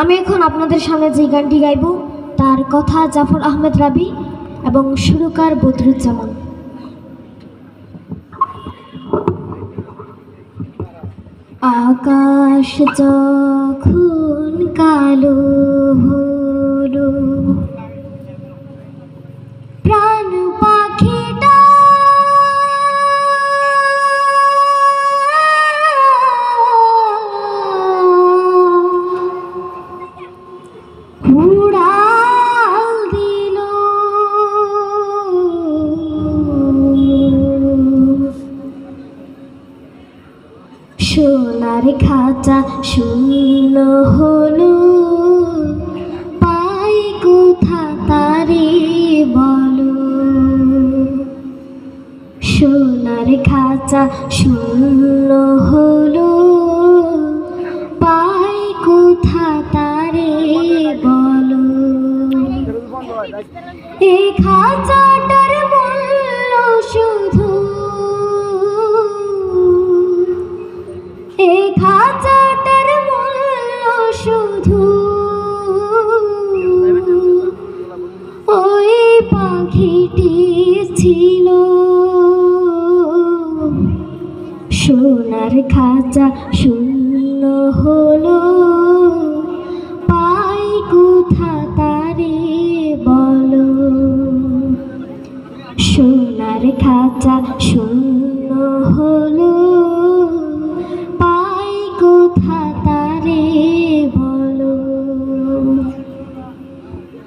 আমি এখন আপনাদের সামনে যে গানটি গাইব, তার কথা জাফর আহমেদ রাবি এবং সুরকার বদরুজ্জামান। আকাশ যখন কালো হলো সোনার খাঁচা শূন্য হলো। পাই কোথা তারে বলো। সোনার খাঁচা শূন্য হলো। পাই কোথা তারে বলো। এই খাঁচাটার মূল্য শুধু খাঁচাটার মূল্য শুধু ওই পাখিটি ছিল। সোনার খাঁচা শূন্য হলো, পাই কোথা তারে বলো। সোনার খাঁচা শূন্য হলো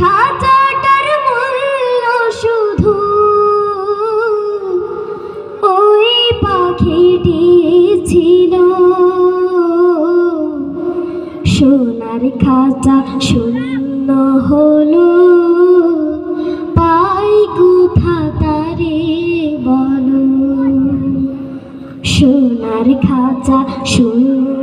খাঁচাটার মূল্য শুধু ওই পাখিটি ছিল। সোনার খাঁচা শূন্য হলো, পাই কোথা তারে বলো? সোনার খাঁচা শূন্য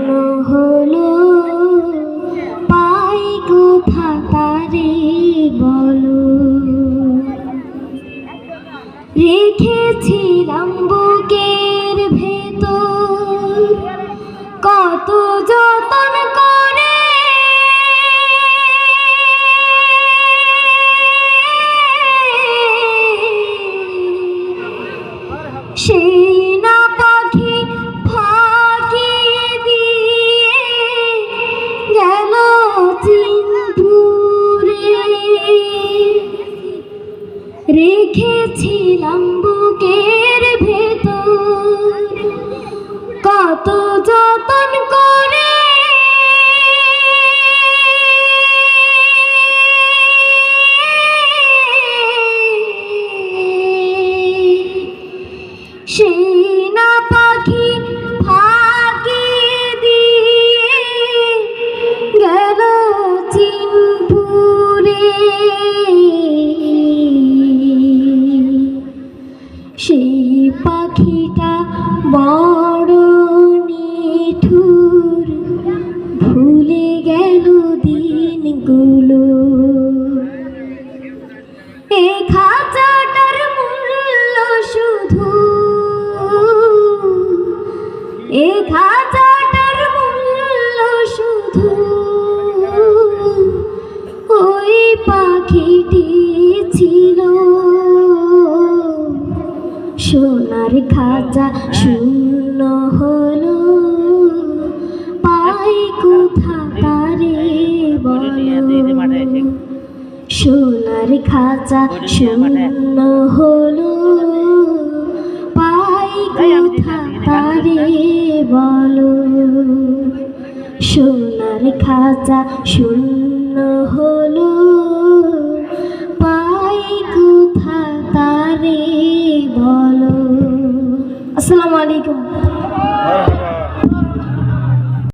রেখেছিলাম বুকের ভেতর। কত যতন করে পাখি দিয়ে রেখেছিলাম বড় নিঠুর ভুলে গেল দিনগুলো। এ খাঁচাটার মূল্য শুধু, এ খাঁচাটার মূল্য শুধু পাখিটি ছিল সোনার খাঁচা শূন্য হলো পাই কোথা তারে সোনার খাঁচা শূন্য হলো পাই কোথা তারে বলো? সোনার খাঁচা শূন্য হলো 알aikum.